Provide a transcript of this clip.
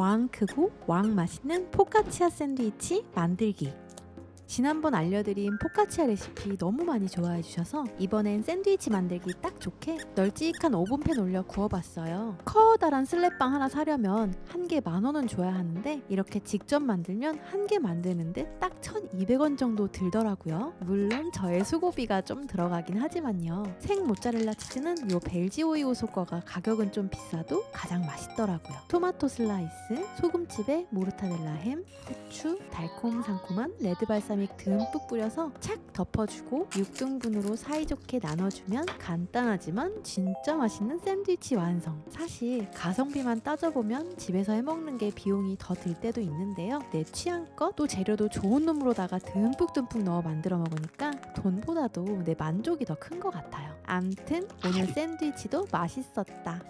왕 크고 왕 맛있는 포카치아 샌드위치 만들기. 지난번 알려드린 포카치아 레시피 너무 많이 좋아해 주셔서 이번엔 샌드위치 만들기 딱 좋게 널찍한 오븐팬 올려 구워봤어요. 커다란 슬랩빵 하나 사려면 한 개 만 원은 줘야 하는데 이렇게 직접 만들면 한 개 만드는데 딱 1,200원 정도 들더라고요. 물론 저의 수고비가 좀 들어가긴 하지만요. 생 모짜렐라 치즈는 요 벨지오이오 소거가 가격은 좀 비싸도 가장 맛있더라고요. 토마토 슬라이스, 소금칩에 모르타델라 햄, 후추, 달콤 상콤한 레드 발사믹 듬뿍 뿌려서 착 덮어주고 6등분으로 사이좋게 나눠주면 간단하지만 진짜 맛있는 샌드위치 완성. 사실 가성비만 따져보면 집에서 해먹는 게 비용이 더 들 때도 있는데요. 내 취향껏 또 재료도 좋은 놈으로다가 듬뿍듬뿍 넣어 만들어 먹으니까 돈보다도 내 만족이 더 큰 것 같아요. 암튼 오늘 샌드위치도 맛있었다.